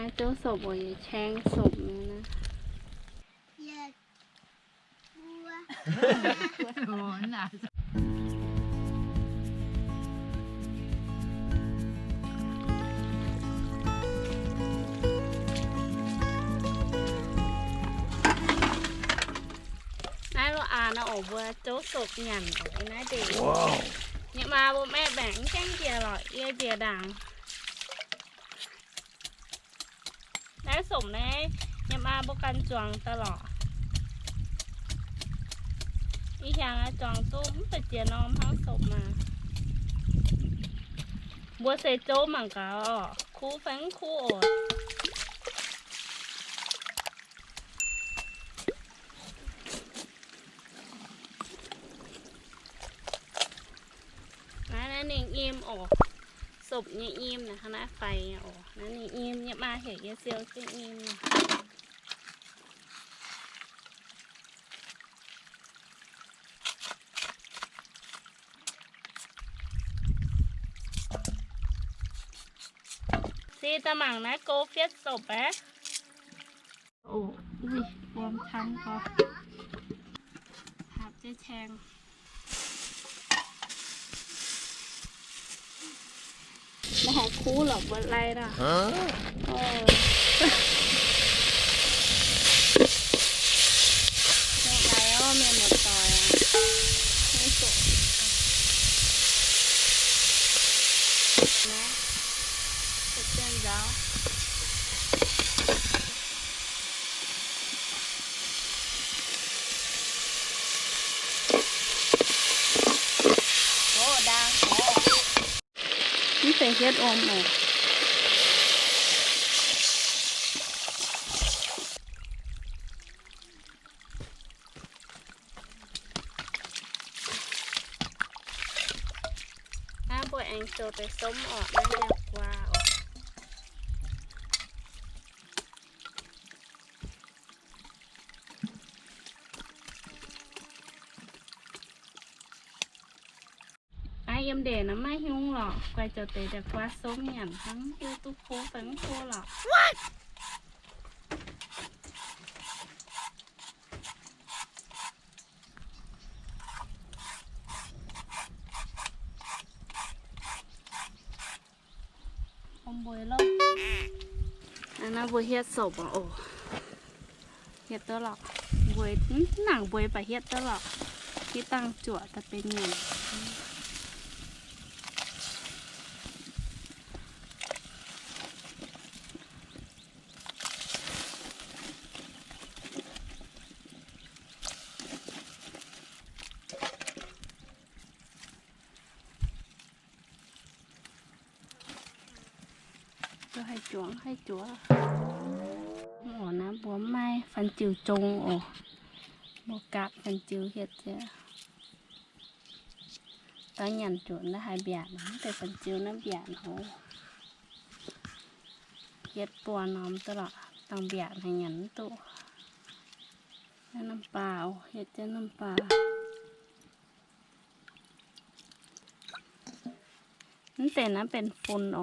นายโจ้ศพบ่อย่าแช่งศพเนี่ยนะอยากบัวโอ้หนานายรู้อ่านเอาออกว่าโจ้ศพหยันออกไอ้นายเด็กเนี่ยมาบ่แม่แบ่งแจ้งเจียหรอกเอียเจียดังนาย สมนยเนี่ยมาบกันจวงตลอดอีกอย่างอะจวงตุ้มไปเจียน้อมทั้งศพมาบัวเซโจมันก็คู่แฟงคู่โอดนะนั่นเองอิมออก ศพเนี่ยอิ่มนะคณะไฟเนี่ยออนั่นเองอิ่มเนี่ยมาเห็นเยเซียวจะอิ่มซีตะหมังนะโกเฟียสศพแอะโอ้ยรวมทั้งก็หับเจ๊แชง มาหาคู่หรอกวันไรน่ะเออแล้วเมียหมดต่อยอะไม่สุกนะสุดเจ้าจ้าโอ้ดังโอ้ นี่ เฮ็ดอมออกถ้าบัวแองโจไปส้มออกน่าจะกว่าออก ไอเอ็มเดนะไม่หิ้งหรอกกว่าจะเตะแต่กว่าส้มหยันทั้งยูทูบคูฝังคูหรอก ผมบวยลงอันนั้นบวยเฮ็ดศพอะโอ้เฮ็ดตัวหรอกบวยอื้อหนังบวยไปเฮ็ดตัวหรอกที่ตั้งจั่วแต่เป็นเงิน ก็ให้จวงให้จัวโอ้น้ำบัวไม้ฟันจิ๋วจงโอ้บวกัดฟันจิ๋วเฮ็ดเจ้าตอนยันจุนนะหายเบียดนะแต่เป็นจิ๋วน้ำเบียดโหเฮ็ดปัวน้อมตลอดต้องเบียดให้หยันตัวน้ำเปลาเอาเฮ็ดเจ้าน้ำเปลานั่นแต่นั้นเป็นฝุ่นโอ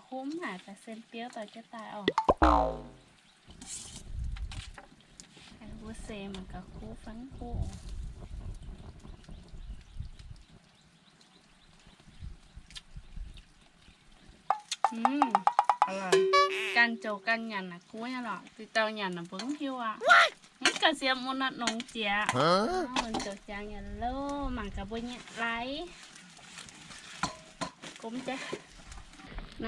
กุ้มจ้ะนายโจศพบ่อยาแช่งศพนี่นะหยันเจ๋งนะฮะเนาะต่อจวนที่ตั้งนี่ลำจั่วบัว แ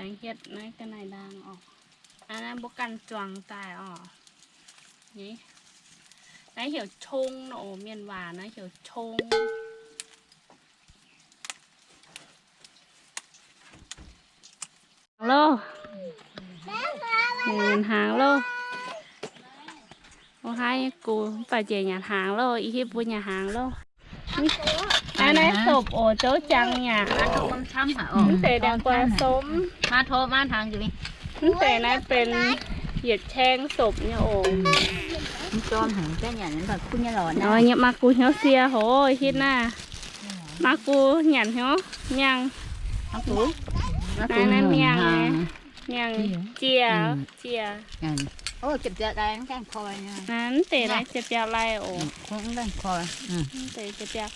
องเฮ็ดนะกันนายดังออกอันนั้นบกันจวงตายอ๋อนี่นายเหี่ยวชงโอ้เมียนหวานนายเหี่ยวชงฮัลโหล เงินหางโลโอ้ให้กูไปเจีย nhà hàng lô ý hiếp vui nhà hàng lô anh ấy sụp ổ chỗ chăng nhà มาโทรมันช้ำหาออกตั้งแต่ดังกว่าส้มมาโทรมาทางอยู่นี่ตั้งแต่นั้นเป็นเหยียดแช่งศพเนี่ยโอ้มันจอมหางแค่อย่างนั้นแบบคุณยายหลอนน้อยเนี่ยมากูเหี่ยวเสียโหฮิตหน้ามากูหยันเหี่ยวเมียงมาตูนั่นนั่นเมียงไงเมี ยงเจียเจียนั่นโอ้เจ็บจะได้ทั้งแก้งคอยนะนั้นเตะไรเจ็บยาไรโอ้คงได้คอยอืมเตะเจ็บยา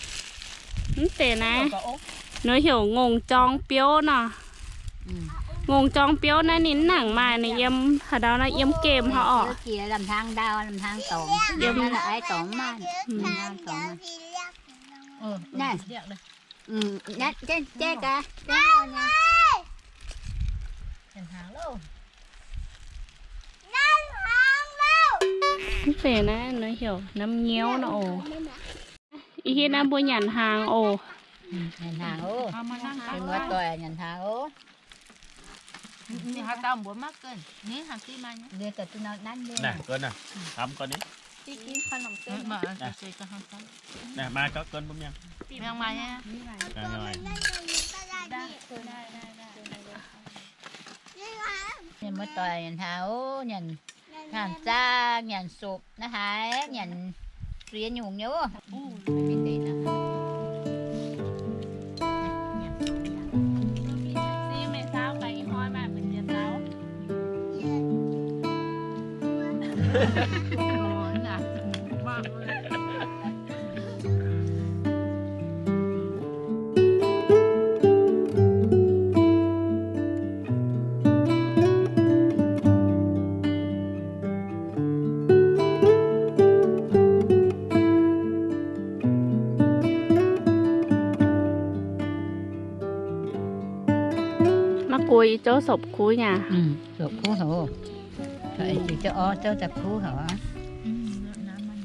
นั่นเตะนะน้อยเหี่ยวงงจองเปี้ยวเนาะอืมงงจองเปี้ยวนะนิ้นหนังมาในเยี่ยมหาดาวนะเยี่ยมเกมเขาออกเกี่ยลำทางดาวลำทางตองเดี๋ยวนั่นแหละไอ้ตองมันอืมลำทางตองมันสีเรียกเออได้เรียกเลยอืมนั่นเจ๊เจ๊กะเจ๊ก่อนนะ về nó nó hiểu nắm nhéo nó ồ. Ý khi nó mua nhận hàng ồ. Nhận hàng ồ. Mua tuổi nhận hàng ồ. hàng tao muốn mắc cơn nhé hàng kia mà nhé. Để cả tụi nó đánh đi nè cơn nè. Thắm con đi. Ừ, nè. Mai có cơn bấm nha mang mai nha. Nè rồi. Nhìn mất tuổi nhìn hào งนี้ก็ได้ได้ดิได้ได้ได้นี่ค่ะเห็นว่าเห็นหางโอ้เห็นนั่นงานจ้างานสุบนะคะงานเรียนอยู่เยอะไม่เป็นดีนะซีเมซ่าไปอีห้อยมาเป็นเดือนแล้วร้อ มากุยโจ้ศพคุยเนี่ยอืมสุบคู่เหรอไอ้จีเจ้าอ้อเจ้าจะคู่เหรอน้ำมัน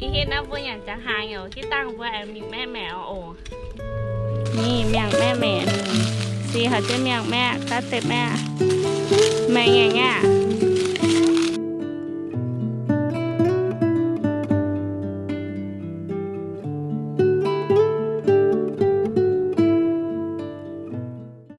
อีเฮ็ดนะบัวอย่างจะหางอยู่ที่ตั้งบัวแอมมีแม่แมวโอ้นี่เมียงแม่แม่นี่ซีค่ะเจ้าเมียงแม่ตาเต็บแม่แม่แง่แง่